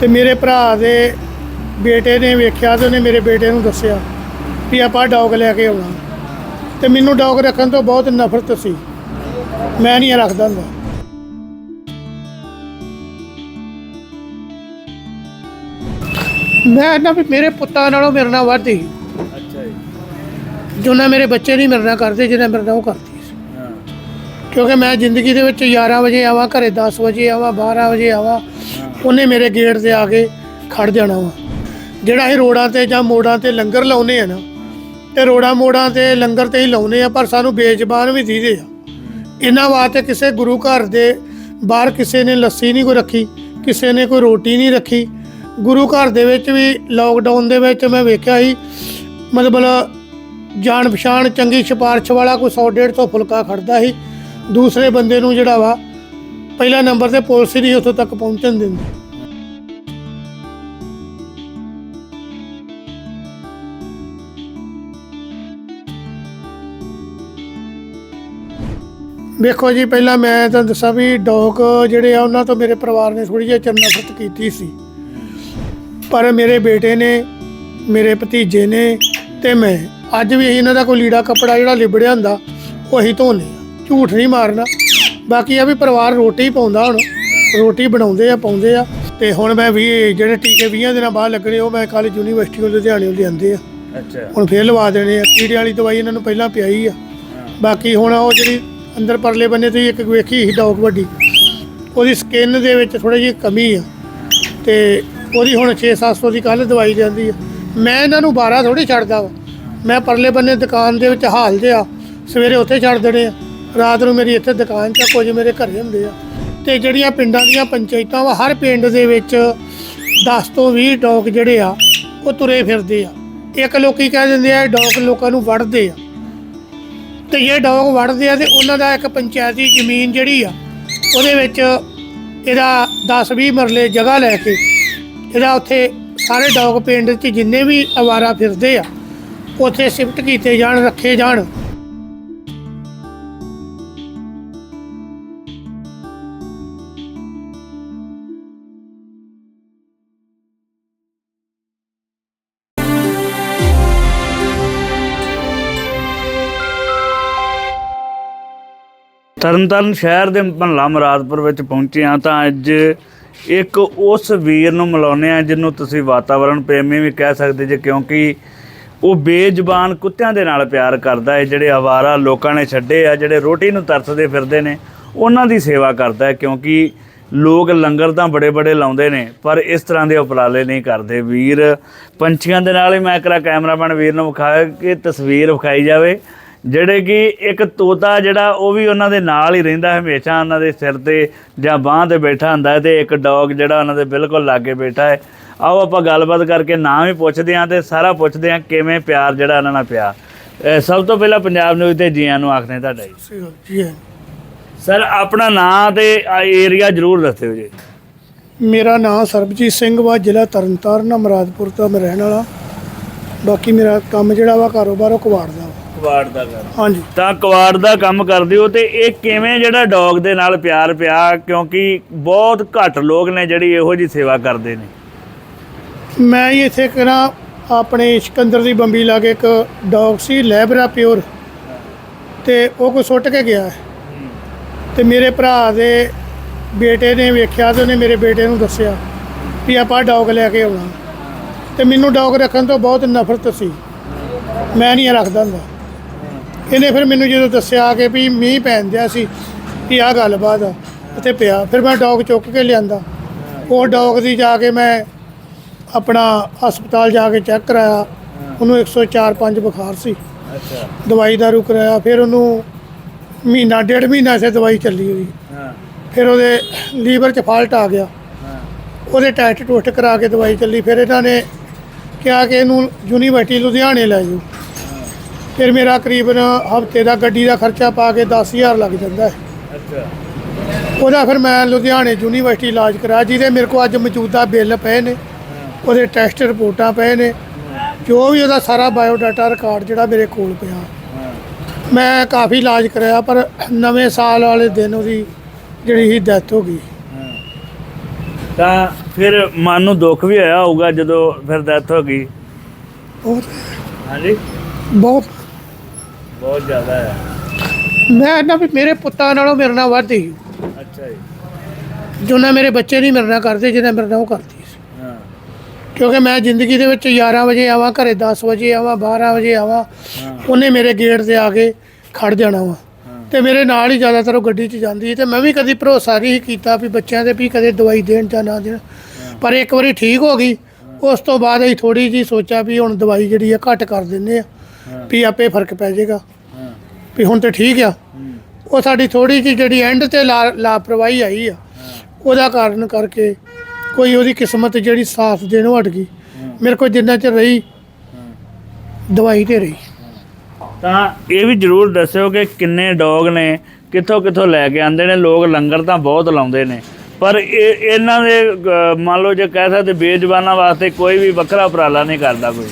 ਤੇ ਮੇਰੇ ਭਰਾ ਦੇ ਬੇਟੇ ਨੇ ਵੇਖਿਆ ਤੇ ਉਹਨੇ ਮੇਰੇ ਬੇਟੇ ਨੂੰ ਦੱਸਿਆ ਵੀ ਆਪਾਂ ਡੌਗ ਲੈ ਕੇ ਆਉਣਾ। ਤੇ ਮੈਨੂੰ ਡੌਗ ਰੱਖਣ ਤੋਂ ਬਹੁਤ ਨਫ਼ਰਤ ਸੀ। ਮੈਂ ਨਹੀਂ ਰੱਖਦਾ ਹੁੰਦਾ। ਮੈਂ ਨਾ ਵੀ ਮੇਰੇ ਪੁੱਤਾਂ ਨਾਲੋਂ ਮੇਰੇ ਨਾਲ ਵੱਧ ਸੀ ਅੱਛਾ ਜੀ। ਜੋ ਨਾ ਮੇਰੇ ਬੱਚੇ ਨਹੀਂ ਮੇਰੇ ਨਾਲ ਕਰਦੇ ਜਿਹਨਾਂ ਮੇਰੇ ਨਾਲ ਉਹ ਕਰਦੀ ਸੀ। ਕਿਉਂਕਿ ਮੈਂ ਜ਼ਿੰਦਗੀ ਦੇ ਵਿੱਚ 11 ਵਜੇ ਆਵਾਂ ਘਰੇ 10 ਵਜੇ ਆਵਾਂ 12 ਵਜੇ ਆਵਾਂ। ਉਹਨੇ ਮੇਰੇ ਗੇਟ ਤੇ ਆ ਕੇ ਖੜ ਜਾਣਾ ਵਾ। ਜਿਹੜਾ ਇਹ ਰੋਡਾਂ ਤੇ ਜਾਂ ਮੋੜਾਂ ਤੇ ਲੰਗਰ ਲਾਉਨੇ ਆ ਨਾ, ਤੇ ਰੋੜਾਂ ਮੋੜਾਂ ਤੇ ਲੰਗਰ ਤੇ ਹੀ ਲਾਉਨੇ ਆ, ਪਰ ਸਾਨੂੰ ਬੇਜ਼ਬਾਨ ਵੀ ਦੀਦੇ ਆ। ਇਹਨਾਂ ਵਾਸਤੇ ਕਿਸੇ ਗੁਰੂ ਘਰ ਦੇ ਬਾਹਰ ਕਿਸੇ ਨੇ ਲੱਸੀ ਨਹੀਂ ਕੋਈ ਰੱਖੀ, ਕਿਸੇ ਨੇ ਕੋਈ ਰੋਟੀ ਨਹੀਂ ਰੱਖੀ। ਗੁਰੂ ਘਰ ਦੇ ਵਿੱਚ ਵੀ ਲੋਕਡਾਊਨ ਦੇ ਵਿੱਚ ਮੈਂ ਵੇਖਿਆ ਸੀ, ਮਤਲਬ ਜਾਣ ਪਛਾਣ ਚੰਗੀ ਸਿਫਾਰਿਸ਼ ਵਾਲਾ ਕੋਈ 100 150 ਫੁਲਕਾ ਖੜਦਾ ਸੀ। ਦੂਸਰੇ ਬੰਦੇ ਨੂੰ ਜਿਹੜਾ ਵਾ ਪਹਿਲਾ ਨੰਬਰ ਤੇ ਪੁਲਿਸ ਹੀ ਨਹੀਂ ਉੱਥੋਂ ਤੱਕ ਪਹੁੰਚਣ ਦਿੰਦੀ। ਵੇਖੋ ਜੀ, ਪਹਿਲਾਂ ਮੈਂ ਤੁਹਾਨੂੰ ਦੱਸਾਂ ਵੀ ਡੌਗ ਜਿਹੜੇ ਆ, ਉਹਨਾਂ ਤੋਂ ਮੇਰੇ ਪਰਿਵਾਰ ਨੇ ਥੋੜੀ ਜਿਹੀ ਚਰਨਾਫਤ ਕੀਤੀ ਸੀ। ਪਰ ਮੇਰੇ ਬੇਟੇ ਨੇ, ਮੇਰੇ ਭਤੀਜੇ ਨੇ ਤੇ ਮੈਂ, ਅੱਜ ਵੀ ਅਸੀਂ ਇਹਨਾਂ ਦਾ ਕੋਈ ਲੀੜਾ ਕੱਪੜਾ ਜਿਹੜਾ ਲਿਬੜਿਆ ਹੁੰਦਾ, ਉਹ ਅਸੀਂ ਧੋਨੇ ਝੂਠ ਨਹੀਂ ਮਾਰਨਾ। ਬਾਕੀ ਆ ਵੀ ਪਰਿਵਾਰ ਰੋਟੀ ਪਾਉਂਦਾ ਹੁਣ। ਰੋਟੀ ਬਣਾਉਂਦੇ ਆ ਪਾਉਂਦੇ ਆ। ਤੇ ਹੁਣ ਮੈਂ ਵੀ ਜਿਹੜੇ ਟੀਕੇ 20 ਦਿਨਾਂ ਬਾਅਦ ਲੱਗਣੇ ਉਹ ਮੈਂ ਕੱਲ ਯੂਨੀਵਰਸਿਟੀ ਕੋਲ ਲੁਧਿਆਣੇ ਲਿਆਂਦੇ ਆ। ਅੱਛਾ। ਹੁਣ ਫੇਰ ਲਵਾ ਦੇਣੇ ਆ। ਕੀੜੇ ਵਾਲੀ ਦਵਾਈ ਇਹਨਾਂ ਨੂੰ ਪਹਿਲਾਂ ਪਿਆਈ ਆ। ਬਾਕੀ ਹੁਣ ਉਹ ਜਿਹੜੀ ਅੰਦਰ ਪਰਲੇ ਬੰਨੇ ਤੇ ਇੱਕ ਵੇਖੀ ਸੀ ਡੌਗ ਵੱਡੀ ਉਹਦੀ ਸਕਿਨ ਦੇ ਵਿੱਚ ਥੋੜੀ ਜਿਹੀ ਕਮੀ ਆ। ਤੇ ਉਹਦੀ ਹੁਣ 6-700 ਦੀ ਕੱਲ ਦਵਾਈ ਜਾਂਦੀ ਆ। ਮੈਂ ਇਹਨਾਂ ਨੂੰ 12 ਥੋੜੀ ਛੱਡਦਾ ਮੈਂ ਪਰਲੇ ਬੰਨੇ ਦੁਕਾਨ ਦੇ ਵਿੱਚ ਹਾਲ ਜਿਆ ਸਵੇਰੇ ਉੱਥੇ ਛੱਡ ਦੇਣੇ ਆ। ਰਾਤ ਨੂੰ ਮੇਰੀ ਇੱਥੇ ਦੁਕਾਨ 'ਚ ਕੁਝ ਮੇਰੇ ਘਰੇ ਹੁੰਦੇ ਆ। ਤੇ ਜਿਹੜੀਆਂ ਪਿੰਡਾਂ ਦੀਆਂ ਪੰਚਾਇਤਾਂ ਵਾ, ਹਰ ਪਿੰਡ ਦੇ ਵਿੱਚ 10 ਤੋਂ 20 ਡੌਗ ਜਿਹੜੇ ਆ, ਉਹ ਤੁਰੇ ਫਿਰਦੇ ਆ। ਇੱਕ ਲੋਕੀ ਕਹਿ ਦਿੰਦੇ ਆ ਡੌਗ ਲੋਕਾਂ ਨੂੰ ਵੜਦੇ ਆ। ਤੇ ਇਹ ਡੌਗ ਵੜਦੇ ਆ ਤੇ ਉਹਨਾਂ ਦਾ ਇੱਕ ਪੰਚਾਇਤੀ ਜ਼ਮੀਨ ਜਿਹੜੀ ਆ, ਉਹਦੇ ਵਿੱਚ ਇਹਦਾ 10-20 ਮਰਲੇ ਜਗ੍ਹਾ ਲੈ ਕੇ, ਇਹਦਾ ਉੱਥੇ ਸਾਰੇ ਡੌਗ ਪਿੰਡ 'ਚ ਜਿੰਨੇ ਵੀ ਅਵਾਰਾ ਫਿਰਦੇ ਆ, ਉੱਥੇ ਸ਼ਿਫਟ ਕੀਤੇ ਜਾਣ, ਰੱਖੇ ਜਾਣ। ਤਰਨਤਾਰਨ ਸ਼ਹਿਰ ਦੇ ਮਹੱਲਾ ਮੁਰਾਦਪੁਰ ਵਿੱਚ ਪਹੁੰਚੇ ਹਾਂ ਤਾਂ ਅੱਜ ਇੱਕ ਉਸ ਵੀਰ ਨੂੰ ਮਿਲਾਉਂਦੇ ਆ ਜਿਹਨੂੰ ਤੁਸੀਂ ਵਾਤਾਵਰਣ ਪ੍ਰੇਮੀ ਵੀ ਕਹਿ ਸਕਦੇ ਜੇ, ਕਿਉਂਕਿ ਉਹ ਬੇਜ਼ਬਾਨ ਕੁੱਤਿਆਂ ਦੇ ਨਾਲ ਪਿਆਰ ਕਰਦਾ ਹੈ, ਜਿਹੜੇ ਆਵਾਰਾ ਲੋਕਾਂ ਨੇ ਛੱਡੇ ਆ, ਜਿਹੜੇ ਰੋਟੀ ਨੂੰ ਤਰਸਦੇ ਫਿਰਦੇ ਨੇ, ਉਹਨਾਂ ਦੀ ਸੇਵਾ ਕਰਦਾ ਹੈ, ਕਿਉਂਕਿ ਲੋਕ ਲੰਗਰ ਤਾਂ ਬੜੇ ਬੜੇ ਲਾਉਂਦੇ ਨੇ, ਪਰ ਇਸ ਤਰ੍ਹਾਂ ਦੇ ਉਪਰਾਲੇ ਨਹੀਂ ਕਰਦੇ। ਵੀਰ ਪੰਛੀਆਂ ਦੇ ਨਾਲ ਹੀ ਮੈਂ ਕਰਾ ਕੈਮਰਾਮੈਨ ਵੀਰ ਨੂੰ ਵਿਖਾਇਆ ਕਿ ਤਸਵੀਰ ਵਿਖਾਈ ਜਾਵੇ। ਜਿਹੜੇ ਕਿ ਇੱਕ ਤੋਤਾ ਜਿਹੜਾ ਉਹ ਵੀ ਉਹਨਾਂ ਦੇ ਨਾਲ ਹੀ ਰਹਿੰਦਾ ਹਮੇਸ਼ਾ ਉਹਨਾਂ ਦੇ ਸਿਰ ਤੇ ਜਾਂ ਬਾਹ ਤੇ ਬੈਠਾ ਹੁੰਦਾ ਹੈ ਤੇ ਇੱਕ ਡੌਗ ਜਿਹੜਾ ਉਹਨਾਂ ਦੇ ਬਿਲਕੁਲ ਲਾਗੇ ਬੈਠਾ ਹੈ। ਆਓ ਆਪਾਂ ਗੱਲਬਾਤ ਕਰਕੇ ਨਾਂ ਵੀ ਪੁੱਛਦੇ ਹਾਂ ਤੇ ਸਾਰਾ ਪੁੱਛਦੇ ਹਾਂ ਕਿਵੇਂ ਪਿਆਰ ਜਿਹੜਾ ਉਹਨਾਂ ਨਾਲ ਪਿਆ। ਸਭ ਤੋਂ ਪਹਿਲਾਂ ਪੰਜਾਬ ਨਿਊਜ਼ ਤੇ ਜੀਆਂ ਨੂੰ ਆਖਦੇ ਤੁਹਾਡਾ ਜੀ। ਜੀ। ਸਰ ਆਪਣਾ ਨਾਂ ਤੇ ਏਰੀਆ ਜ਼ਰੂਰ ਦੱਸਿਓ ਜੀ। ਮੇਰਾ ਨਾਮ ਸਰਬਜੀਤ ਸਿੰਘ ਵਾ ਜ਼ਿਲ੍ਹਾ ਤਰਨਤਾਰਨ ਅਮਰਾਦਪੁਰ ਤੋਂ ਮੈਂ ਰਹਿਣ ਵਾਲਾ। ਬਾਕੀ ਮੇਰਾ ਕੰਮ ਜਿਹੜਾ ਵਾ ਕਾਰੋਬਾਰ ਉਹ ਕਬਾੜ ਦਾ ਕਵਾੜ ਦਾ ਕਰ ਹਾਂਜੀ। ਤਾਂ ਕਵਾੜ ਦਾ ਕੰਮ ਕਰਦੇ ਹੋ ਤੇ ਇਹ ਕਿਵੇਂ ਜਿਹੜਾ ਡੌਗ ਦੇ ਨਾਲ ਪਿਆਰ ਪਿਆ? ਕਿਉਂਕਿ ਬਹੁਤ ਘੱਟ ਲੋਕ ਨੇ ਜਿਹੜੀ ਇਹੋ ਜੀ ਸੇਵਾ ਕਰਦੇ ਨੇ। ਮੈਂ ਹੀ ਇੱਥੇ ਕਰਾਂ ਆਪਣੇ ਸਿਕੰਦਰ ਦੀ ਬੰਬੀ ਲਾਗੇ ਇੱਕ ਡੌਗ ਸੀ ਲੈਬਰਾ ਪਿਓਰ। ਤੇ ਉਹ ਕੋ ਸੁੱਟ ਕੇ ਗਿਆ। ਤੇ ਮੇਰੇ ਭਰਾ ਦੇ ਬੇਟੇ ਨੇ ਵੇਖਿਆ ਤੇ ਉਹਨੇ ਮੇਰੇ ਬੇਟੇ ਨੂੰ ਦੱਸਿਆ ਵੀ ਆਪਾਂ ਡੌਗ ਲੈ ਕੇ ਆਉਣਾ। ਤੇ ਮੈਨੂੰ ਡੌਗ ਰੱਖਣ ਤੋਂ ਬਹੁਤ ਨਫ਼ਰਤ ਸੀ। ਮੈਂ ਨਹੀਂ ਰੱਖਦਾ ਹੁੰਦਾ। ਇਹਨੇ ਫਿਰ ਮੈਨੂੰ ਜਦੋਂ ਦੱਸਿਆ ਕਿ ਵੀ ਮੀਂਹ ਪੈਣ ਦਿਆ ਸੀ ਵੀ ਆਹ ਗੱਲਬਾਤ ਆ ਉੱਥੇ ਪਿਆ। ਫਿਰ ਮੈਂ ਡੌਗ ਚੁੱਕ ਕੇ ਲਿਆਂਦਾ। ਉਹ ਡੌਗ ਦੀ ਜਾ ਕੇ ਮੈਂ ਆਪਣਾ ਹਸਪਤਾਲ ਜਾ ਕੇ ਚੈੱਕ ਕਰਾਇਆ। ਉਹਨੂੰ 104 5 ਬੁਖਾਰ ਸੀ। ਅੱਛਾ। ਦਵਾਈ ਦਾਰੂ ਕਰਾਇਆ ਫਿਰ ਉਹਨੂੰ ਮਹੀਨਾ ਡੇਢ ਮਹੀਨਾ ਸੇ ਦਵਾਈ ਚੱਲੀ ਉਹਦੀ। ਹਾਂ। ਫਿਰ ਉਹਦੇ ਲੀਵਰ 'ਚ ਫਾਲਟ ਆ ਗਿਆ। ਉਹਦੇ ਟੈਸਟ ਟੁਸਟ ਕਰਾ ਕੇ ਦਵਾਈ ਚੱਲੀ। ਫਿਰ ਇਹਨਾਂ ਨੇ ਕਿਹਾ ਕਿ ਇਹਨੂੰ ਯੂਨੀਵਰਸਿਟੀ ਲੁਧਿਆਣੇ ਲੈ ਜਾਓ। ਫਿਰ ਮੇਰਾ ਕਰੀਬਨ ਹਫ਼ਤੇ ਦਾ ਗੱਡੀ ਦਾ ਖਰਚਾ ਪਾ ਕੇ 10000 ਲੱਗ ਜਾਂਦਾ ਹੈ। ਅੱਛਾ। ਉਹਦਾ ਫਿਰ ਮੈਂ ਲੁਧਿਆਣੇ ਯੂਨੀਵਰਸਿਟੀ ਇਲਾਜ ਕਰਾਇਆ ਜਿਹਦੇ ਮੇਰੇ ਕੋਲ ਅੱਜ ਮੌਜੂਦਾ ਬਿੱਲ ਪਏ ਨੇ ਉਹਦੇ ਟੈਸਟ ਰਿਪੋਰਟਾਂ ਪਏ ਨੇ ਜੋ ਵੀ ਉਹਦਾ ਸਾਰਾ ਬਾਇਓਡਾਟਾ ਰਿਕਾਰਡ ਜਿਹੜਾ ਮੇਰੇ ਕੋਲ ਪਿਆ। ਹਾਂ ਮੈਂ ਕਾਫੀ ਇਲਾਜ ਕਰਾਇਆ ਪਰ ਨਵੇਂ ਸਾਲ ਵਾਲੇ ਦਿਨ ਉਹਦੀ ਜਿਹੜੀ ਸੀ ਡੈਥ ਹੋ ਗਈ। ਤਾਂ ਫਿਰ ਮਨ ਨੂੰ ਦੁੱਖ ਵੀ ਹੋਇਆ ਹੋਊਗਾ ਜਦੋਂ ਫਿਰ ਡੈਥ ਹੋ ਗਈ? ਬਹੁਤ। ਹਾਂਜੀ। ਬਹੁਤ। ਬਹੁਤ ਜ਼ਿਆਦਾ ਹੈ। ਮੈਂ ਨਾ ਵੀ ਮੇਰੇ ਪੁੱਤਾਂ ਨਾਲੋਂ ਮੇਰੇ ਨਾਲ ਵੱਧ ਹੀ। ਅੱਛਾ ਜੀ। ਜਿੰਨਾ ਮੇਰੇ ਬੱਚੇ ਨਹੀਂ ਮੇਰੇ ਨਾਲ ਕਰਦੇ ਜਿੰਨਾ ਮੇਰੇ ਨਾਲ ਉਹ ਕਰਦੀ ਸੀ। ਹਾਂ। ਕਿਉਂਕਿ ਮੈਂ ਜ਼ਿੰਦਗੀ ਦੇ ਵਿੱਚ 11 ਵਜੇ ਆਵਾਂ ਘਰੇ 10 ਵਜੇ ਆਵਾਂ 12 ਵਜੇ ਆਵਾਂ ਉਹਨੇ ਮੇਰੇ ਗੇਟ ਤੇ ਆ ਕੇ ਖੜ ਜਾਣਾ ਵਾ। ਤੇ ਮੇਰੇ ਨਾਲ ਹੀ ਜ਼ਿਆਦਾਤਰ ਉਹ ਗੱਡੀ 'ਚ ਜਾਂਦੀ ਤੇ ਮੈਂ ਵੀ ਕਦੀ ਭਰੋਸਾ ਨਹੀਂ ਕੀਤਾ ਵੀ ਬੱਚਿਆਂ ਦੇ ਵੀ ਕਦੇ ਦਵਾਈ ਦੇਣ ਜਾਂ ਨਾ ਦੇਣ। ਪਰ ਇੱਕ ਵਾਰੀ ਠੀਕ ਹੋ ਗਈ। ਉਸ ਤੋਂ ਬਾਅਦ ਅਸੀਂ ਥੋੜੀ ਜੀ ਸੋਚਿਆ ਵੀ ਹੁਣ ਦਵਾਈ ਜਿਹੜੀ ਆ ਘੱਟ ਕਰ ਦਿੰਦੇ ਆ। ਵੀ ਆਪੇ ਫ਼ਰਕ ਪੈ ਜਾਏਗਾ। ਵੀ ਹੁਣ ਤੇ ਠੀਕ ਆ। ਉਹ ਸਾਡੀ ਥੋੜੀ ਜੀ ਜਿਹੜੀ ਐਂਡ ਤੇ ਲਾਪਰਵਾਹੀ ਆਈ ਆ। ਉਹਦਾ ਕਾਰਨ ਕਰਕੇ ਕੋਈ ਉਹਦੀ ਕਿਸਮਤ ਜਿਹੜੀ ਸਾਥ ਦੇਣੋਂ ਹਟ ਗਈ। ਮੇਰੇ ਕੋਲ ਜਿੰਨਾ ਚਿਰ ਰਹੀ। ਦਵਾਈ ਤੇ ਰਹੀ। ਤਾਂ ਇਹ ਵੀ ਜਰੂਰ ਦੱਸਿਓ ਕਿ ਕਿੰਨੇ ਡੌਗ ਨੇ ਕਿੱਥੋਂ ਕਿੱਥੋਂ ਲੈ ਕੇ ਆਉਂਦੇ ਨੇ। ਲੋਕ ਲੰਗਰ ਤਾਂ ਬਹੁਤ ਲਾਉਂਦੇ ਨੇ। ਪਰ ਇਹ ਇਹਨਾਂ ਦੇ ਮੰਨ ਲਓ ਜੇ ਕਹਿ ਸਕਦੇ ਬੇਜ਼ਬਾਨਾਂ ਵਾਸਤੇ ਕੋਈ ਵੀ ਵੱਖਰਾ ਉਪਰਾਲਾ ਨਹੀਂ ਕਰਦਾ ਕੋਈ।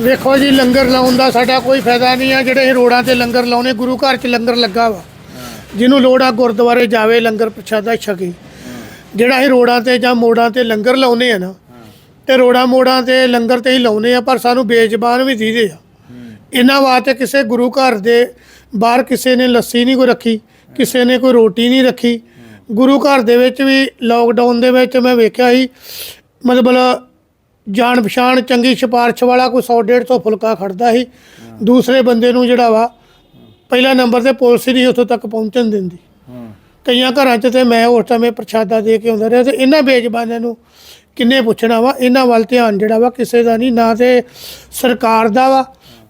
ਵੇਖੋ ਜੀ, ਲੰਗਰ ਲਾਉਣ ਦਾ ਸਾਡਾ ਕੋਈ ਫਾਇਦਾ ਨਹੀਂ ਆ। ਜਿਹੜੇ ਇਹ ਰੋਡਾਂ ਤੇ ਲੰਗਰ ਲਾਉਣੇ, ਗੁਰੂ ਘਰ 'ਚ ਲੰਗਰ ਲੱਗਾ ਵਾ। ਜਿਹਨੂੰ ਲੋੜ ਆ ਗੁਰਦੁਆਰੇ ਜਾਵੇ, ਲੰਗਰ ਪ੍ਰਸ਼ਾਦਾ ਛਕੇ। ਜਿਹੜਾ ਇਹ ਰੋਡਾਂ ਤੇ ਜਾਂ ਮੋੜਾਂ ਤੇ ਲੰਗਰ ਲਾਉਨੇ ਆ ਨਾ, ਤੇ ਰੋੜਾਂ ਮੋੜਾਂ ਤੇ ਲੰਗਰ ਤੇ ਹੀ ਲਾਉਨੇ ਆ, ਪਰ ਸਾਨੂੰ ਬੇਜ਼ਬਾਨ ਵੀ ਦੀਦੇ ਆ। ਇਹਨਾਂ ਵਾਸਤੇ ਕਿਸੇ ਗੁਰੂ ਘਰ ਦੇ ਬਾਹਰ ਕਿਸੇ ਨੇ ਲੱਸੀ ਨਹੀਂ ਕੋਈ ਰੱਖੀ, ਕਿਸੇ ਨੇ ਕੋਈ ਰੋਟੀ ਨਹੀਂ ਰੱਖੀ। ਗੁਰੂ ਘਰ ਦੇ ਵਿੱਚ ਵੀ ਲੋਕਡਾਊਨ ਦੇ ਵਿੱਚ ਮੈਂ ਵੇਖਿਆ ਸੀ, ਮਤਲਬ ਜਾਣ ਪਛਾਣ ਚੰਗੀ ਸਿਫਾਰਿਸ਼ ਵਾਲਾ ਕੋਈ 100 150 ਫੁਲਕਾ ਖੜਦਾ ਸੀ। ਦੂਸਰੇ ਬੰਦੇ ਨੂੰ ਜਿਹੜਾ ਵਾ ਪਹਿਲਾ ਨੰਬਰ ਤੇ ਪੁਲਿਸ ਹੀ ਨਹੀਂ ਉੱਥੋਂ ਤੱਕ ਪਹੁੰਚਣ ਦਿੰਦੀ। ਕਈਆਂ ਘਰਾਂ 'ਚ ਤੇ ਮੈਂ ਉਸ ਸਮੇਂ ਪ੍ਰਸ਼ਾਦਾ ਦੇ ਕੇ ਆਉਂਦਾ ਰਿਹਾ ਤੇ ਇਹਨਾਂ ਬੇਜ਼ਬਾਨਾਂ ਨੂੰ ਕਿੰਨੇ ਪੁੱਛਣਾ ਵਾ ਇਹਨਾਂ ਵੱਲ ਧਿਆਨ ਜਿਹੜਾ ਵਾ ਕਿਸੇ ਦਾ ਨਹੀਂ ਨਾ ਤੇ ਸਰਕਾਰ ਦਾ ਵਾ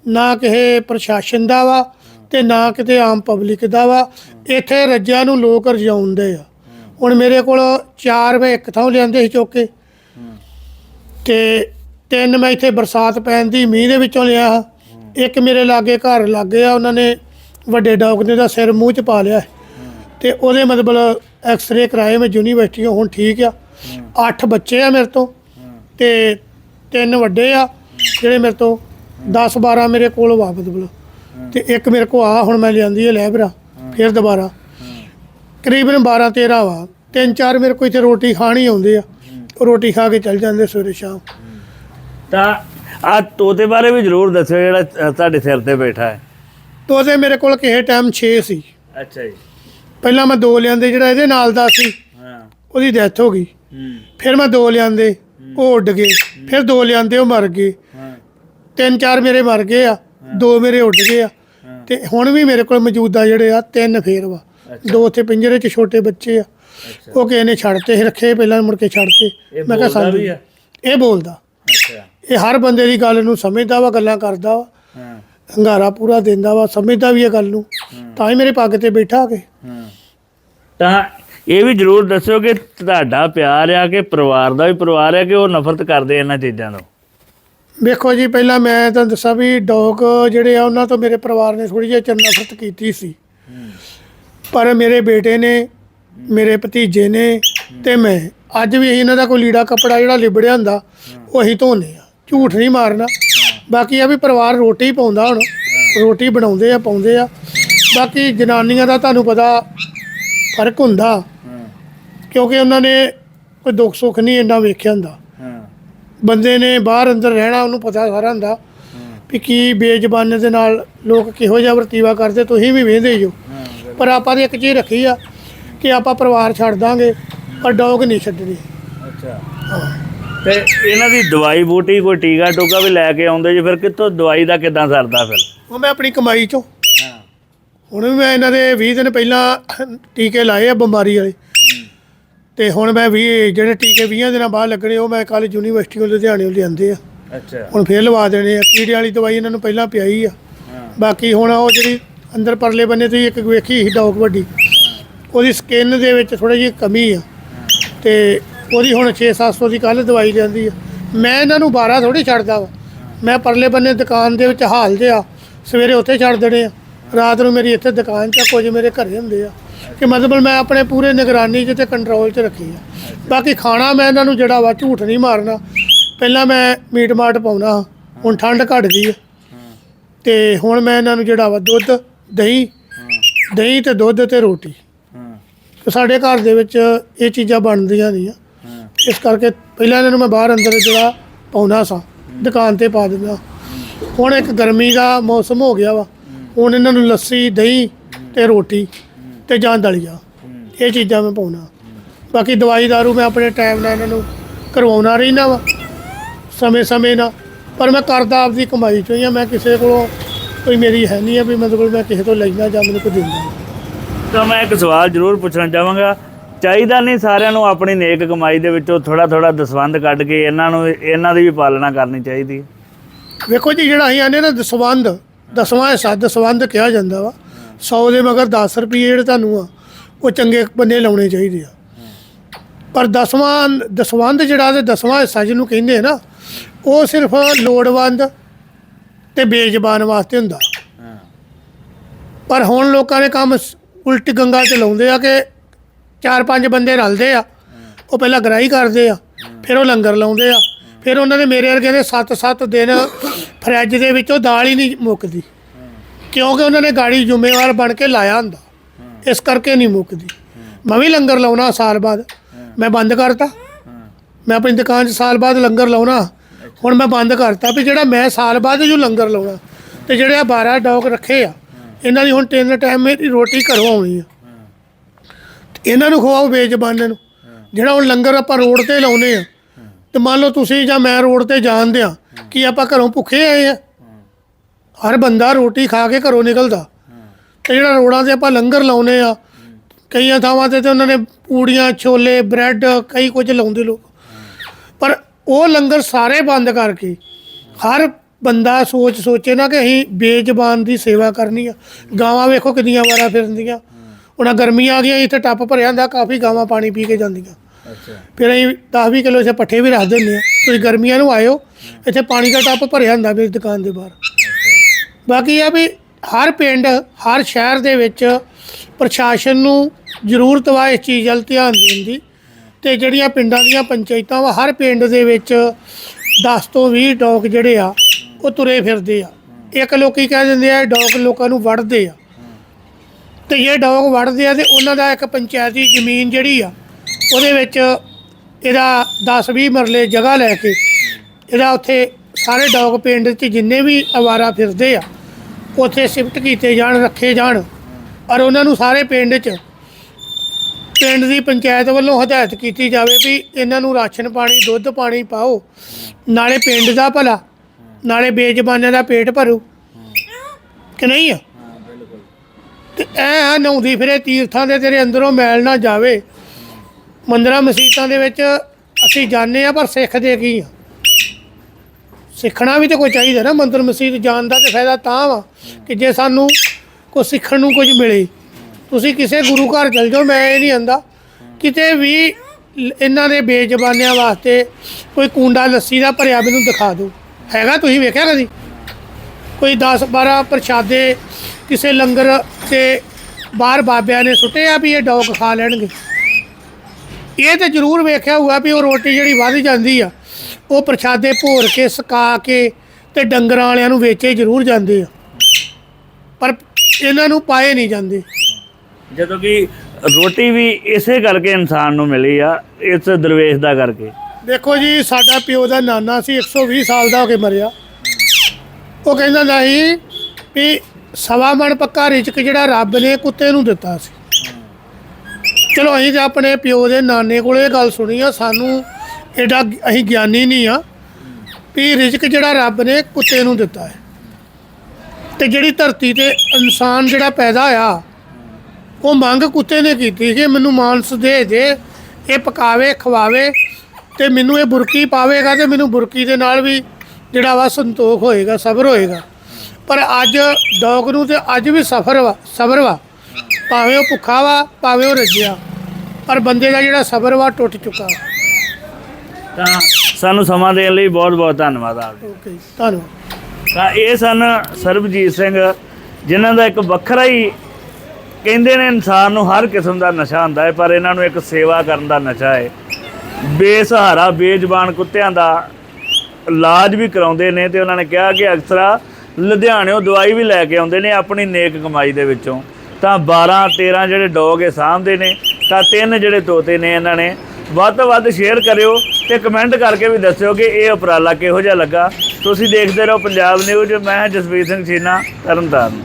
ਨਾ ਕਿਸੇ ਪ੍ਰਸ਼ਾਸਨ ਦਾ ਵਾ ਤੇ ਨਾ ਕਿਤੇ ਆਮ ਪਬਲਿਕ ਦਾ ਵਾ। ਇੱਥੇ ਰੱਜਿਆਂ ਨੂੰ ਲੋਕ ਰਜਾਉਂਦੇ ਆ। ਹੁਣ ਮੇਰੇ ਕੋਲ ਚਾਰ ਮੈਂ ਇੱਕ ਥਾਂ ਲਿਆਂਦੇ ਸੀ ਚੁੱਕ। ਤੇ ਤਿੰਨ ਮੈਂ ਇੱਥੇ ਬਰਸਾਤ ਪੈਣ ਦੀ ਮੀਂਹ ਦੇ ਵਿੱਚੋਂ ਲਿਆ। ਇੱਕ ਮੇਰੇ ਲਾਗੇ ਘਰ ਲੱਗੇ ਆ, ਉਹਨਾਂ ਨੇ ਵੱਡੇ ਡੌਗ ਨੇ ਦਾ ਸਿਰ ਮੂੰਹ ਚ ਪਾ ਲਿਆ। ਤੇ ਉਹਦੇ ਮਤਲਬ ਐਕਸ-ਰੇ ਕਰਾਏ ਮੈਂ ਯੂਨੀਵਰਸਿਟੀੋਂ ਹੁਣ ਠੀਕ ਆ। ਅੱਠ ਬੱਚੇ ਆ ਮੇਰੇ ਤੋਂ ਤੇ ਤਿੰਨ ਵੱਡੇ ਆ, ਜਿਹੜੇ ਮੇਰੇ ਤੋਂ 10 12 ਮੇਰੇ ਕੋਲ ਵਾ ਮਤਲਬ। ਤੇ ਇੱਕ ਮੇਰੇ ਕੋਲ ਆ, ਹੁਣ ਮੈਂ ਲਿਆਂਦੀ ਹੈ ਲੈਬਰਾ ਫਿਰ ਦੁਬਾਰਾ। ਕਰੀਬਨ 12 13 ਵਾ। ਤਿੰਨ ਚਾਰ ਮੇਰੇ ਕੋਲ ਇੱਥੇ ਰੋਟੀ ਖਾਣ ਹੀ ਆਉਂਦੇ ਆ। ਰੋਟੀ ਖਾ ਕੇ ਚੱਲ ਜਾਂਦੇ ਸਵੇਰੇ ਸ਼ਾਮ। ਤਾਂ ਆ ਤੋਤੇ ਬਾਰੇ ਵੀ ਜਰੂਰ ਦੱਸਿਓ ਜਿਹੜਾ ਅ, ਤੁਹਾਡੇ ਸਿਰ ਤੇ ਬੈਠਾ ਹੈ। ਤੋਤੇ ਮੇਰੇ ਕੋਲ ਕਿਸੇ ਟਾਈਮ 6 ਸੀ। ਅੱਛਾ ਜੀ। ਪਹਿਲਾਂ ਮੈਂ ਦੋ ਲਿਆਂਦੇ ਜਿਹੜਾ ਇਹਦੇ ਨਾਲ ਦਾ ਸੀ ਹਾਂ। ਉਹਦੀ ਡੈਥ ਹੋ ਗਈ। ਹੂੰ। ਫਿਰ ਮੈਂ ਦੋ ਲਿਆਂਦੇ ਉਹ ਉੱਡ ਗਏ। ਫਿਰ ਦੋ ਲਿਆਂਦੇ ਉਹ ਮਰ ਗਏ। ਹਾਂ। ਤਿੰਨ ਚਾਰ ਮੇਰੇ ਮਰ ਗਏ ਆ ਦੋ ਮੇਰੇ ਉੱਡ ਗਏ ਆ। ਹਾਂ। ਤੇ ਹੁਣ ਵੀ ਮੇਰੇ ਕੋਲ ਮੌਜੂਦਾ ਜਿਹੜੇ ਆ ਤਿੰਨ ਫੇਰ ਵਾ। ਅੱਛਾ। ਦੋ ਉੱਥੇ ਪਿੰਜਰੇ 'ਚ ਛੋਟੇ ਬੱਚੇ ਆ। ਉਹ ਕਿਸੇ ਨੇ ਛੱਡਤੇ ਸੀ ਰੱਖੇ ਪਹਿਲਾਂ ਮੁੜ ਕੇ ਛੱਡਤੇ। ਮੈਂ ਕਿਹਾ ਸਾਨੂੰ ਆ? ਇਹ ਬੋਲਦਾ। ਅੱਛਾ। ਇਹ ਹਰ ਬੰਦੇ ਦੀ ਗੱਲ ਨੂੰ ਸਮਝਦਾ ਵਾ ਗੱਲਾਂ ਕਰਦਾ ਵਾ। ਹਾਂ। ਹੰਗਾਰਾ ਪੂਰਾ ਦਿੰਦਾ ਵਾ ਸਮਝਦਾ ਵੀ ਇਹ ਗੱਲ ਨੂੰ। ਤਾਂ ਹੀ ਮੇਰੇ ਪੱਗ ਤੇ ਬੈਠਾ ਆ ਕੇ। ਹਾਂ। ਤਾਂ ਇਹ ਵੀ ਜਰੂਰ ਦੱਸਿਓ ਕਿ ਤੁਹਾਡਾ ਪਿਆਰ ਆ ਕਿ ਪਰਿਵਾਰ ਦਾ ਵੀ ਪਰਿਵਾਰ ਹੈ ਕਿ ਉਹ ਨਫ਼ਰਤ ਕਰਦੇ ਇਹਨਾਂ ਚੀਜ਼ਾਂ ਤੋਂ? ਵੇਖੋ ਜੀ ਪਹਿਲਾਂ ਮੈਂ ਤੁਹਾਨੂੰ ਦੱਸਾਂ ਵੀ ਡੌਗ ਜਿਹੜੇ ਆ ਉਹਨਾਂ ਤੋਂ ਮੇਰੇ ਪਰਿਵਾਰ ਨੇ ਥੋੜੀ ਜਿਹੀ ਨਫ਼ਰਤ ਕੀਤੀ ਸੀ। ਪਰ ਮੇਰੇ ਬੇਟੇ ਨੇ ਮੇਰੇ ਭਤੀਜੇ ਨੇ ਤੇ ਮੈਂ। ਅੱਜ ਵੀ ਅਸੀਂ ਇਹਨਾਂ ਦਾ ਕੋਈ ਲੀੜਾ ਕੱਪੜਾ ਜਿਹੜਾ ਲਿਬੜਿਆ ਹੁੰਦਾ, ਉਹ ਅਸੀਂ ਧੋਨੇ ਆ। ਝੂਠ ਨਹੀਂ ਮਾਰਨਾ। ਬਾਕੀ ਆ ਵੀ ਪਰਿਵਾਰ ਰੋਟੀ ਪਾਉਂਦਾ ਹੁਣ। ਰੋਟੀ ਬਣਾਉਂਦੇ ਆ, ਪਾਉਂਦੇ ਆ। ਬਾਕੀ ਜਨਾਨੀਆਂ ਦਾ ਤੁਹਾਨੂੰ ਪਤਾ ਫ਼ਰਕ ਹੁੰਦਾ। ਕਿਉਂਕਿ ਉਹਨਾਂ ਨੇ ਕੋਈ ਦੁੱਖ ਸੁੱਖ ਨਹੀਂ ਇੰਨਾ ਵੇਖਿਆ ਹੁੰਦਾ। ਬੰਦੇ ਨੇ ਬਾਹਰ ਅੰਦਰ ਰਹਿਣਾ, ਉਹਨੂੰ ਪਤਾ ਸਾਰਾ ਹੁੰਦਾ ਵੀ ਕੀ ਬੇਜ਼ਬਾਨੇ ਦੇ ਨਾਲ ਲੋਕ ਕਿਹੋ ਜਿਹਾ ਵਰਤੀਵਾ ਕਰਦੇ, ਤੁਸੀਂ ਵੀ ਵੇਖਦੇ ਜੋ ਪਰ ਆਪਾਂ ਦੀ ਇੱਕ ਚੀਜ਼ ਰੱਖੀ ਆ ਕਿ ਆਪਾਂ ਪਰਿਵਾਰ ਛੱਡ ਦਾਂਗੇ ਪਰ ਡੌਗ ਨਹੀਂ ਛੱਡਣੀ। ਅੱਛਾ। ਤੇ ਇਹਨਾਂ ਦੀ ਦਵਾਈ ਬੂਟੀ ਕੋਈ ਟੀਕਾ ਟੋਕਾ ਵੀ ਲੈ ਕੇ ਆਉਂਦੇ ਜੀ ਫਿਰ ਕਿੱਥੋਂ ਦਵਾਈ ਦਾ ਕਿਦਾਂ ਸਰਦਾ ਫਿਰ? ਉਹ ਮੈਂ ਆਪਣੀ ਕਮਾਈ ਚੋਂ। ਹਾਂ। ਹੁਣ ਵੀ ਮੈਂ ਇਹਨਾਂ ਦੇ 20 ਦਿਨ ਪਹਿਲਾਂ ਟੀਕੇ ਲਾਏ ਆ ਬਿਮਾਰੀ ਵਾਲੇ। ਤੇ ਹੁਣ ਮੈਂ ਵੀ ਜਿਹੜੇ ਟੀਕੇ 20 ਦਿਨਾਂ ਬਾਅਦ ਲੱਗਣੇ ਉਹ ਮੈਂ ਕੱਲ ਯੂਨੀਵਰਸਿਟੀ ਲੁਧਿਆਣੇ ਲਿਆਂਦੇ ਆ। ਅੱਛਾ। ਹੁਣ ਫੇਰ ਲਵਾ ਦੇਣੇ ਆ। ਕੀੜੇ ਵਾਲੀ ਦਵਾਈ ਇਹਨਾਂ ਨੂੰ ਪਹਿਲਾਂ ਪਿਆਈ ਆ। ਬਾਕੀ ਹੁਣ ਉਹ ਜਿਹੜੀ ਅੰਦਰ ਪਰਲੇ ਬੰਨੇ ਤੁਸੀਂ ਇੱਕ ਵੇਖੀ ਸੀ ਡੌਗ ਵੱਡੀ ਉਹਦੀ ਸਕਿਨ ਦੇ ਵਿੱਚ ਥੋੜੀ ਜਿਹੀ ਕਮੀ ਆ। ਤੇ ਉਹਦੀ ਹੁਣ 6-700 ਦੀ ਕੱਲ ਦਵਾਈ ਲੈਂਦੀ ਆ। ਮੈਂ ਇਹਨਾਂ ਨੂੰ 12 ਥੋੜੀ ਛੱਡਦਾ ਵਾ। ਮੈਂ ਪਰਲੇ ਬੰਨੇ ਦੁਕਾਨ ਦੇ ਵਿੱਚ ਹਾਲ ਦੇ ਆ ਸਵੇਰੇ ਉੱਥੇ ਛੱਡ ਦੇਣੇ ਆ। ਰਾਤ ਨੂੰ ਮੇਰੀ ਇੱਥੇ ਦੁਕਾਨ 'ਚ ਆ, ਕੁਝ ਮੇਰੇ ਘਰੇ ਹੁੰਦੇ ਆ। ਕਿ ਮਤਲਬ ਮੈਂ ਆਪਣੇ ਪੂਰੇ ਨਿਗਰਾਨੀ 'ਚ ਤੇ ਕੰਟਰੋਲ 'ਚ ਰੱਖੀ ਆ। ਬਾਕੀ ਖਾਣਾ ਮੈਂ ਇਹਨਾਂ ਨੂੰ ਜਿਹੜਾ ਵਾ ਝੂਠ ਨਹੀਂ ਮਾਰਨਾ। ਪਹਿਲਾਂ ਮੈਂ ਮੀਟ ਮਾਟ ਪਾਉਣਾ ਹੁਣ ਠੰਡ ਘਟ ਗਈ ਆ। ਤੇ ਹੁਣ ਮੈਂ ਇਹਨਾਂ ਨੂੰ ਜਿਹੜਾ ਵਾ ਦੁੱਧ ਦਹੀਂ ਦਹੀਂ ਤੇ ਦੁੱਧ ਤੇ ਰੋਟੀ। ਤੇ ਸਾਡੇ ਘਰ ਦੇ ਵਿੱਚ ਇਹ ਚੀਜ਼ਾਂ ਬਣਦੀਆਂ ਨਹੀਂ ਆ। ਇਸ ਕਰਕੇ ਪਹਿਲਾਂ ਇਹਨਾਂ ਨੂੰ ਮੈਂ ਬਾਹਰ ਅੰਦਰ ਜਿਹੜਾ ਪਾਉਣਾ ਸਾਂ ਦੁਕਾਨ ਤੇ ਪਾ ਦਿੰਦਾ। ਹੁਣ ਇੱਕ ਗਰਮੀ ਦਾ ਮੌਸਮ ਹੋ ਗਿਆ ਵਾ। ਹੁਣ ਇਹਨਾਂ ਨੂੰ ਲੱਸੀ ਦਹੀਂ ਤੇ ਰੋਟੀ ਤੇ ਜਾਂ ਦਲੀਆ ਇਹ ਚੀਜ਼ਾਂ ਮੈਂ ਪਾਉਣਾ। ਬਾਕੀ ਦਵਾਈ ਦਾਰੂ ਮੈਂ ਆਪਣੇ ਟਾਈਮ ਨਾਲ ਇਹਨਾਂ ਨੂੰ ਕਰਵਾਉਣਾ ਰਹਿਣਾ ਵਾ ਸਮੇਂ ਸਮੇਂ ਨਾਲ। ਪਰ ਮੈਂ ਕਰਦਾ ਆਪਦੀ ਕਮਾਈ ਚੋਂ ਹੀ ਆ। ਮੈਂ ਕਿਸੇ ਕੋਲੋਂ ਕੋਈ ਮੇਰੀ ਹੈ ਨਹੀਂ ਆ ਵੀ ਮਤਲਬ ਮੈਂ ਕਿਸੇ ਤੋਂ ਲੈਣਾ ਜਾਂ ਮੈਨੂੰ ਕੋਈ ਦਿੰਦਾ। ਤਾਂ ਮੈਂ ਇੱਕ ਸਵਾਲ ਜ਼ਰੂਰ ਪੁੱਛਣਾ ਚਾਹਾਂਗਾ। ਚਾਹੀਦਾ ਨਹੀਂ ਸਾਰਿਆਂ ਨੂੰ ਆਪਣੀ ਨੇਕ ਕਮਾਈ ਦੇ ਵਿੱਚੋਂ ਥੋੜਾ ਥੋੜਾ ਦਸਵੰਧ ਕੱਢ ਕੇ ਇਹਨਾਂ ਨੂੰ ਇਹਨਾਂ ਦੀ ਵੀ ਪਾਲਣਾ ਕਰਨੀ ਚਾਹੀਦੀ ਹੈ। ਵੇਖੋ ਜੀ ਜਿਹੜਾ ਅਸੀਂ ਆਨੇ ਨਾ ਦਸਵੰਧ ਦਸਵਾਂ ਹਿੱਸਾ ਦਸਵੰਧ ਕਿਹਾ ਜਾਂਦਾ ਵਾ। 100 ਦੇ ਮਗਰ 10 ਰੁਪਏ ਜਿਹੜੇ ਤੁਹਾਨੂੰ ਆ ਉਹ ਚੰਗੇ ਬੰਨੇ ਲਾਉਣੇ ਚਾਹੀਦੇ ਆ। ਪਰ ਦਸਵਾਂ ਦਸਵੰਧ ਜਿਹੜਾ ਤੇ ਦਸਵਾਂ ਹਿੱਸਾ ਜਿਹਨੂੰ ਕਹਿੰਦੇ ਆ ਨਾ ਉਹ ਸਿਰਫ ਲੋੜਵੰਦ ਤੇ ਬੇਜ਼ਬਾਨ ਵਾਸਤੇ ਹੁੰਦਾ। ਪਰ ਹੁਣ ਲੋਕਾਂ ਨੇ ਕੰਮ ਉਲਟੀ ਗੰਗਾ ਚ ਲਾਉਂਦੇ ਆ ਕਿ ਚਾਰ ਪੰਜ ਬੰਦੇ ਰਲਦੇ ਆ। ਉਹ ਪਹਿਲਾਂ ਗਰਾਈ ਕਰਦੇ ਆ, ਫਿਰ ਉਹ ਲੰਗਰ ਲਾਉਂਦੇ ਆ। ਫਿਰ ਉਹਨਾਂ ਨੇ ਮੇਰੇ ਵਰਗੇ ਦੇ 7-7 ਦਿਨ ਫਰਿੱਜ ਦੇ ਵਿੱਚੋਂ ਦਾਲ ਹੀ ਨਹੀਂ ਮੁੱਕਦੀ। ਕਿਉਂਕਿ ਉਹਨਾਂ ਨੇ ਗਾੜੀ ਜ਼ਿੰਮੇਵਾਰ ਬਣ ਕੇ ਲਾਇਆ ਹੁੰਦਾ। ਇਸ ਕਰਕੇ ਨਹੀਂ ਮੁੱਕਦੀ। ਮੈਂ ਵੀ ਲੰਗਰ ਲਾਉਣਾ ਸਾਲ ਬਾਅਦ। ਮੈਂ ਬੰਦ ਕਰਤਾ। ਮੈਂ ਆਪਣੀ ਦੁਕਾਨ 'ਚ ਸਾਲ ਬਾਅਦ ਲੰਗਰ ਲਾਉਣਾ। ਹੁਣ ਮੈਂ ਬੰਦ ਕਰਤਾ ਵੀ ਜਿਹੜਾ ਮੈਂ ਸਾਲ ਬਾਅਦ ਜੋ ਲੰਗਰ ਲਾਉਣਾ। ਤੇ ਜਿਹੜੇ ਆ 12 ਡੌਗ ਰੱਖੇ ਆ ਇਹਨਾਂ ਦੀ ਹੁਣ ਤਿੰਨ ਟਾਈਮ ਮੇਰੀ ਰੋਟੀ ਘਰੋਂ ਆਉਣੀ ਆ। ਤੇ ਇਹਨਾਂ ਨੂੰ ਖਵਾਓ ਬੇਜ਼ਬਾਨਾਂ ਨੂੰ। ਜਿਹੜਾ ਹੁਣ ਲੰਗਰ ਆਪਾਂ ਰੋਡ ਤੇ ਲਾਉਨੇ ਆ, ਤੇ ਮੰਨ ਲਓ ਤੁਸੀਂ ਜਾਂ ਮੈਂ ਰੋਡ ਤੇ ਜਾਣਦੇ ਆ ਕਿ ਆਪਾਂ ਘਰੋਂ ਭੁੱਖੇ ਆਏ ਆ। ਹਰ ਬੰਦਾ ਰੋਟੀ ਖਾ ਕੇ ਘਰੋਂ ਨਿਕਲਦਾ। ਤੇ ਜਿਹੜਾ ਰੋਡਾਂ ਤੇ ਆਪਾਂ ਲੰਗਰ ਲਾਉਨੇ ਆ, ਕਈਆਂ ਥਾਵਾਂ ਤੇ ਤੇ ਉਹਨਾਂ ਨੇ ਪੂੜੀਆਂ, ਛੋਲੇ, ਬ੍ਰੈਡ, ਕਈ ਕੁਝ ਲਾਉਂਦੇ ਲੋਕ। ਪਰ ਉਹ ਲੰਗਰ ਸਾਰੇ ਬੰਦ ਕਰਕੇ, ਹਰ ਬੰਦਾ ਸੋਚ ਸੋਚੇ ਨਾ ਕਿ ਅਸੀਂ ਬੇਜ਼ਬਾਨ ਦੀ ਸੇਵਾ ਕਰਨੀ ਆ। ਗਾਵਾਂ ਵੇਖੋ ਕਿੰਨੀਆਂ ਵਾਰਾਂ ਫਿਰਦੀਆਂ ਉਹਨਾਂ ਗਰਮੀਆਂ ਆ ਗਈਆਂ ਇੱਥੇ ਟੱਪ ਭਰਿਆ ਹੁੰਦਾ ਕਾਫੀ ਗਾਵਾਂ ਪਾਣੀ ਪੀ ਕੇ ਜਾਂਦੀਆਂ। ਅੱਛਾ। ਫਿਰ ਅਸੀਂ 10-20 ਕਿਲੋ ਸੇ ਪੱਠੇ ਵੀ ਰੱਖ ਦਿੰਦੇ ਆ ਤੁਸੀਂ ਗਰਮੀਆਂ ਨੂੰ ਆਇਓ ਇੱਥੇ ਪਾਣੀ ਦਾ ਟੱਪ ਭਰਿਆ ਹੁੰਦਾ ਮੇਰੀ ਦੁਕਾਨ ਦੇ ਬਾਹਰ। ਬਾਕੀ ਆ ਵੀ ਹਰ ਪਿੰਡ ਹਰ ਸ਼ਹਿਰ ਦੇ ਵਿੱਚ ਪ੍ਰਸ਼ਾਸਨ ਨੂੰ ਜ਼ਰੂਰਤ ਵਾ ਇਸ ਚੀਜ਼ ਵੱਲ ਧਿਆਨ ਦੇਣ ਦੀ। ਤੇ ਜਿਹੜੀਆਂ ਪਿੰਡਾਂ ਦੀਆਂ ਪੰਚਾਇਤਾਂ ਵਾ ਹਰ ਪਿੰਡ ਦੇ ਵਿੱਚ 10 ਤੋਂ 20 ਡੌਗ ਜਿਹੜੇ ਆ ਉਹ ਤੁਰੇ ਫਿਰਦੇ ਆ। ਇੱਕ ਲੋਕੀ ਕਹਿ ਦਿੰਦੇ ਆ ਡੌਗ ਲੋਕਾਂ ਨੂੰ ਵੜਦੇ ਆ। ਤੇ ਇਹ ਡੌਗ ਵੜਦੇ ਆ ਤੇ ਉਹਨਾਂ ਦਾ ਇੱਕ ਪੰਚਾਇਤੀ ਜ਼ਮੀਨ ਜਿਹੜੀ ਆ, ਉਹਦੇ ਵਿੱਚ ਇਹਦਾ 10-20 ਮਰਲੇ ਜਗ੍ਹਾ ਲੈ ਕੇ ਇਹਦਾ ਉੱਥੇ ਸਾਰੇ ਡੌਗ ਪਿੰਡ 'ਚ ਜਿੰਨੇ ਵੀ ਅਵਾਰਾ ਫਿਰਦੇ ਆ, ਉੱਥੇ ਸ਼ਿਫਟ ਕੀਤੇ ਜਾਣ, ਰੱਖੇ ਜਾਣ। ਔਰ ਉਹਨਾਂ ਨੂੰ ਸਾਰੇ ਪਿੰਡ 'ਚ ਪਿੰਡ ਦੀ ਪੰਚਾਇਤ ਵੱਲੋਂ ਹਦਾਇਤ ਕੀਤੀ ਜਾਵੇ ਵੀ ਇਹਨਾਂ ਨੂੰ ਰਾਸ਼ਨ ਪਾਣੀ, ਦੁੱਧ ਪਾਣੀ ਪਾਓ। ਨਾਲੇ ਪਿੰਡ ਦਾ ਭਲਾ। ਨਾਲੇ ਬੇਜ਼ਬਾਨਾਂ ਦਾ ਪੇਟ ਭਰੂ। ਕਿ ਨਹੀਂ ਆ? ਤੇ ਐ ਨਹਾਉਂਦੀ ਫਿਰੇ ਤੀਰਥਾਂ ਦੇ ਤੇਰੇ ਅੰਦਰੋਂ ਮੈਲ ਨਾ ਜਾਵੇ। ਮੰਦਰਾਂ ਮਸਜਿਦਾਂ ਦੇ ਵਿੱਚ ਅਸੀਂ ਜਾਂਦੇ ਆ ਪਰ ਸਿੱਖਦੇ ਕੀ ਆ? ਸਿੱਖਣਾ ਵੀ ਤਾਂ ਕੋਈ ਚਾਹੀਦਾ ਨਾ ਮੰਦਰ ਮਸਜਿਦ ਜਾਣ ਦਾ ਤੇ ਫਾਇਦਾ ਤਾਂ ਵਾ ਕਿ ਜੇ ਸਾਨੂੰ ਕੁਝ ਸਿੱਖਣ ਨੂੰ ਕੁਝ ਮਿਲੇ। ਤੁਸੀਂ ਕਿਸੇ ਗੁਰੂ ਘਰ ਚਲ ਜਾਓ ਮੈਂ ਇਹ ਨਹੀਂ ਆਂਦਾ। ਕਿਤੇ ਵੀ ਇਹਨਾਂ ਦੇ ਬੇਜ਼ਬਾਨਿਆਂ ਵਾਸਤੇ ਕੋਈ ਕੁੰਡਾ ਲੱਸੀ ਦਾ ਭਰਿਆ ਮੈਨੂੰ ਦਿਖਾ ਦਿਓ। ਹੈਗਾ, ਤੁਸੀਂ ਵੇਖਿਆ ਕਦੀ? ਕੋਈ 10 12 ਪ੍ਰਸ਼ਾਦੇ ਕਿਸੇ ਲੰਗਰ ਤੇ ਬਾਹਰ ਬਾਬਿਆਂ ਨੇ ਸੁੱਟੇ ਆ ਵੀ ਇਹ ਡੌਗ ਖਾ ਲੈਣਗੇ? ਇਹ ਤੇ ਜ਼ਰੂਰ ਵੇਖਿਆ ਹੋਊਗਾ ਵੀ ਉਹ ਰੋਟੀ ਜਿਹੜੀ ਵੱਧ ਜਾਂਦੀ ਆ, ਉਹ ਪ੍ਰਸ਼ਾਦੇ ਭੋਰ ਕੇ, ਸਕਾ ਕੇ ਤੇ ਡੰਗਰਾਂ ਵਾਲਿਆਂ ਨੂੰ ਵੇਚੇ ਜ਼ਰੂਰ ਜਾਂਦੇ ਆ। ਪਰ ਇਹਨਾਂ ਨੂੰ ਪਾਏ ਨਹੀਂ ਜਾਂਦੇ। ਜਦੋਂ ਕਿ ਰੋਟੀ ਵੀ ਇਸੇ ਕਰਕੇ ਇਨਸਾਨ ਨੂੰ ਮਿਲੀ ਆ, ਇਸ ਦਰਵੇਸ਼ ਦਾ ਕਰਕੇ। ਦੇਖੋ ਜੀ, ਸਾਡਾ ਪਿਓ ਦਾ ਨਾਨਾ ਸੀ 120 ਸਾਲ ਦਾ ਹੋ ਕੇ ਮਰਿਆ। ਉਹ ਕਹਿੰਦਾ ਨਹੀਂ ਵੀ ਸਵਾ ਮਣ ਪੱਕਾ ਰਿਜਕ ਜਿਹੜਾ ਰੱਬ ਨੇ ਕੁੱਤੇ ਨੂੰ ਦਿੱਤਾ ਸੀ। ਚਲੋ, ਅਸੀਂ ਤਾਂ ਆਪਣੇ ਪਿਓ ਦੇ ਨਾਨੇ ਕੋਲ ਇਹ ਗੱਲ ਸੁਣੀ ਆ, ਸਾਨੂੰ ਐਡਾ ਅਸੀਂ ਗਿਆਨੀ ਨਹੀਂ ਆ ਵੀ ਰਿਜ਼ਕ ਜਿਹੜਾ ਰੱਬ ਨੇ ਕੁੱਤੇ ਨੂੰ ਦਿੱਤਾ ਹੈ। ਤੇ ਜਿਹੜੀ ਧਰਤੀ ਤੇ ਇਨਸਾਨ ਜਿਹੜਾ ਪੈਦਾ ਆ ਉਹ ਮੰਗ ਕੁੱਤੇ ਨੇ ਕੀਤੀ ਕਿ ਮੈਨੂੰ ਮਾਂਸ ਦੇ ਦੇ, ਇਹ ਪਕਾਵੇ, ਖਵਾਵੇ ਤੇ ਮੈਨੂੰ ਇਹ ਬੁਰਕੀ ਪਾਵੇਗਾ ਤੇ ਮੈਨੂੰ ਬੁਰਕੀ ਦੇ ਨਾਲ ਵੀ ਜਿਹੜਾ ਵਾ ਸੰਤੋਖ ਹੋਏਗਾ ਸਬਰ ਹੋਏਗਾ। ਪਰ ਅੱਜ ਡੌਗ ਨੂੰ ਤੇ ਅੱਜ ਵੀ ਸਫਰ ਵਾ ਸਬਰ ਵਾ। ਭਾਵੇਂ ਉਹ ਭੁੱਖਾ ਵਾ ਭਾਵੇਂ ਉਹ ਰੱਜਿਆ। ਪਰ ਬੰਦੇ ਦਾ ਜਿਹੜਾ ਸਬਰ ਵਾ ਟੁੱਟ ਚੁੱਕਾ ਤਾਂ ਸਾਨੂੰ ਸਮਾਂ ਦੇਣ ਲਈ ਬਹੁਤ ਬਹੁਤ ਧੰਨਵਾਦ ਆਪ ਜੀ। ਓਕੇ ਧੰਨਵਾਦ। ਤਾਂ ਇਹ ਸਨ ਸਰਬਜੀਤ ਸਿੰਘ ਜਿਨ੍ਹਾਂ ਦਾ ਇੱਕ ਵੱਖਰਾ ਹੀ ਕਹਿੰਦੇ ਨੇ ਇਨਸਾਨ ਨੂੰ ਹਰ ਕਿਸਮ ਦਾ ਨਸ਼ਾ ਹੁੰਦਾ ਹੈ ਪਰ ਇਹਨਾਂ ਨੂੰ ਇੱਕ ਸੇਵਾ ਕਰਨ ਦਾ ਨਸ਼ਾ ਹੈ। ਬੇਸਹਾਰਾ, ਬੇਜ਼ਬਾਨ ਕੁੱਤਿਆਂ ਦਾ ਇਲਾਜ ਵੀ ਕਰਾਉਂਦੇ ਨੇ ਤੇ ਉਹਨਾਂ ਨੇ ਕਿਹਾ ਕਿ ਅਕਸਰਾ ਲੁਧਿਆਣਿਓਂ ਦਵਾਈ ਵੀ ਲੈ ਕੇ ਆਉਂਦੇ ਨੇ ਆਪਣੀ ਨੇਕ ਕਮਾਈ ਦੇ ਵਿੱਚੋਂ। ਤਾਂ 12 13 ਜਿਹੜੇ ਡੌਗ ਇਹ ਸਾਂਭਦੇ ਨੇ, ਤਾਂ ਤਿੰਨ ਜਿਹੜੇ ਤੋਤੇ ਨੇ ਇਹਨਾਂ ਨੇ। ਵੱਧ ਤੋਂ ਵੱਧ ਸ਼ੇਅਰ ਕਰਿਓ ਤੇ ਕਮੈਂਟ ਕਰਕੇ ਵੀ ਦੱਸਿਓ ਕਿ ਇਹ ਉਪਰਾਲਾ ਕਿਹੋ ਜਿਹਾ ਲੱਗਾ। ਤੁਸੀਂ ਦੇਖਦੇ ਰਹੋ ਪੰਜਾਬ ਨਿਊਜ਼ ਮੈਂ ਹਾਂ ਜਸਵੀਰ ਸਿੰਘ ਛੀਨਾ, ਤਰਨਤਾਰਨ।